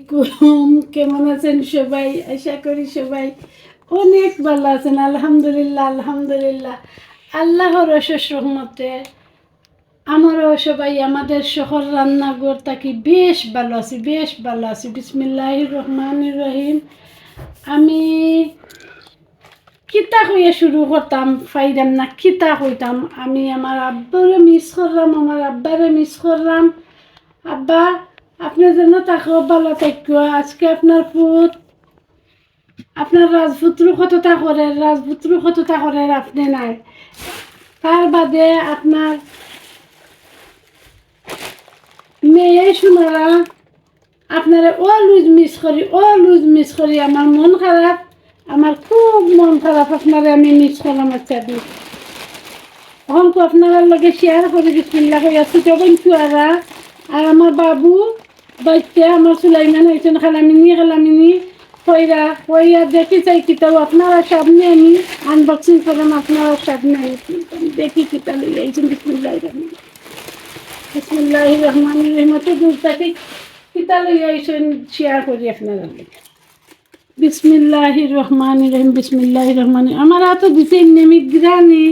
আলাইকুম, কেমন আছেন সবাই? আশা করি সবাই অনেক ভালো আছেন। আলহামদুলিল্লাহ আলহামদুলিল্লাহ। আল্লাহর অশেষ রহমতে আমারও সবাই, আমাদের শহর রান্নাঘর থাকি বেশ ভালো আছি, বেশ ভালো আছি। বিসমিল্লাহ রহমান রহিম। আমি কিতা হইয়া শুরু করতাম ফাইদাম না, কিতা হইতাম? আমি আমার আব্বারে মিস করলাম, আমার আব্বারে মিস করলাম। আব্বা আপনি যেন তাকে ভালো থাকো। আজকে আপনার পুত আপনার রাজপুত্র কতটা করে? রাজপুত্র কতটা করে আপনি নাই। তার বাদে আপনার মেয়ে শোনারা আপনারা অলুজ মিস করি অলুজ মিস করি। আমার মন খারাপ, আমার খুব মন খারাপ। আপনারা আমি মিস করলাম আচ্ছা দিন এখন তো আপনারা লগে শেয়ার করি বিসমিল্লা হইয়া ছোটো বোন চুয়ারা আর আমার বাবু বাচ্চা আমার সুলাইমান হয়েছেন খালামিনি খালামিনি কইরা কইয়া দেখি চাই কিতাব আপনারা সামনে আমি আনবক্সিং করলাম আপনারা সামনে আমি দেখি কিতাব লইয়া আইছেন বিসমিল্লাহ রহমান বিসমিল্লাহ রহমান রহিমতে দূর থেকে কিতাব লইয়া আইছেন শেয়ার করি আপনারা লগে বিসমিল্লাহ রহমান রহিম বিসমিল্লাহ রহমান আমার হাতে দিছে নেমিগ্রানি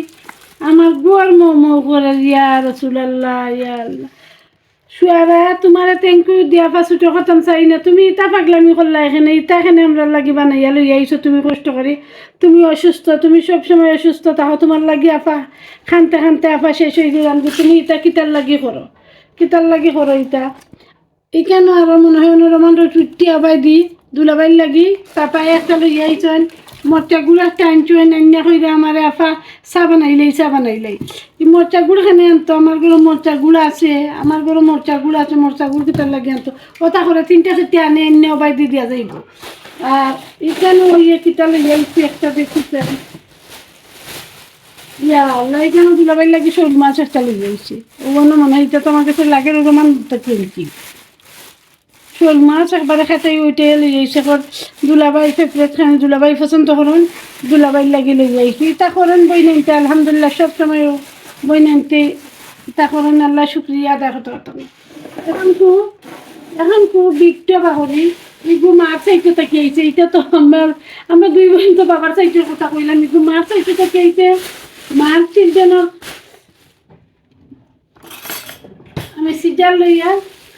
আমার গোয়ার মোমো করে ইয়া রসুলাল্লাহ ইয়া আল্লাহ সুয়ারা তোমার থ্যাংক ইউ দিয়া পাছুটো খতম চাই না। তুমি ইটা পাগলামি করলা এখানে ইটা এখানে আমরা লাগি বানাইয়া লই আইছো তুমি কষ্ট করে তুমি অসুস্থ, তুমি সবসময় অসুস্থ, তাহো তোমার লাগি আফা। খানতে খানতে আফা শেষ হয়ে গেলাম তুমি ইটা কিতার লাগি করো কিতার লাগি করো ইটা এখানে আরও মনে হয় অনুরমান চুটি আবাই দি, দুলাবাই লাগি তারপা একটা লই আইছেন মরচা গুড় একটা আনছেন আন্যা কইরা আমার আফা চা বানাইলেই চা বানাইলেই এই মরচা গুড় খানে আনতো, আমার ঘরে মরচা গুড় আছে, আমার ঘরে মরচা গুড় আছে, মরচা গুড় কিতার লাগে আনতো। ওটা করে তিনটা চারটে আনে এনে অবাই দি দিয়া যাইব। আর এখানে ওই কিতা লই আইছি একটা দেখতেছেন ইয়া আল্লাহ, এখানে দুলাবাই লাগি শোল মাছ একটা লই আইছি। ওখানে মনে হয় এটা তো আমার কাছে লাগে, রোমান কিনছি শোল মাছ একবারে খেতে উঠে লই যাইছে কর দুলাবাই ফেফরেট খান দুলাবাই পছন্দ করুন দুলাবাই লাগি লই যাইছি তা করেন বই নাইতে আলহামদুলিল্লাহ সব সময় বই নাইতে তা করেন আল্লাহ শুক্রিয়া আদা করতে পারতাম এখন কু এখন কু বিকটা বাহরি ইগু মার চাইতে তাকি আইছে এটা তো আমার আমরা দুই বোন তো বাবার চাইতের কথা কইলাম, ইগু মার চাইতে তাকি আইছে মার চিন্তা আমি সিজার লইয়া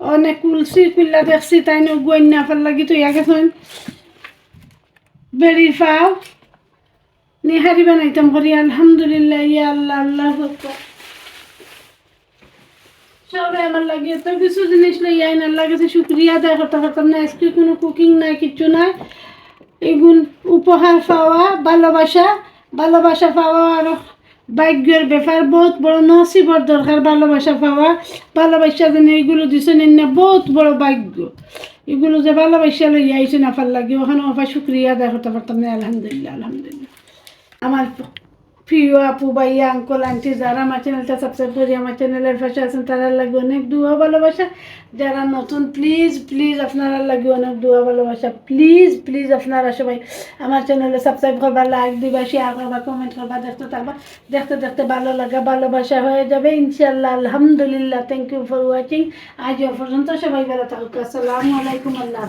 অনেক কুলসি কুল্লা দেখছি, তাই না না লাগি তো ইয়া গেছেন বেড়ির ফাও নিহারি বানাইতাম করি, আলহামদুলিল্লাহ, ইয়া আল্লাহ আল্লাহ সবাই আমার লাগে এত কিছু জিনিস লই আইন আল্লাহ শুক্রিয়া আদায় করতে না। আজকে কোনো কুকিং নাই, কিচ্ছু নাই। এগুন উপহার পাওয়া, ভালোবাসা ভালোবাসা পাওয়া আর ভাগ্যের ব্যাপার, বহুত বড় নসিবর দরকার ভালোবাসা পাওয়া। ভালোবাসা যেন এইগুলো দিছেন না বহুত বড় ভাগ্য। এগুলো যে ভালোবাসা লই আইছেন আফার লাগে। ওখানে অফা শুক্রিয়া আদায় করতে পারতাম না, আলহামদুলিল্লাহ আলহামদুলিল্লাহ। আমার প্রিয় আপু, ভাইয়া আঙ্কল আন্টি যারা আমার চ্যানেলটা সাবস্ক্রাইব করি আমার চ্যানেলের পাশে আছেন, তারা লাগে অনেক দুয়া, ভালোবাসা। যারা নতুন প্লিজ প্লিজ আপনারা লাগে অনেক দুয়া, ভালোবাসা। প্লিজ প্লিজ আপনারা সবাই আমার চ্যানেলে সাবস্ক্রাইব করবা লাইক দিবা শেয়ার করবা কমেন্ট করবা, দেখতে থাকবা। দেখতে দেখতে ভালো লাগা, ভালোবাসা হয়ে যাবে ইনশাল্লাহ আলহামদুলিল্লাহ। থ্যাংক ইউ ফর ওয়াচিং আজ পর্যন্ত সবাই ভালো থাকুক। আসসালামু আলাইকুম আল্লাহ।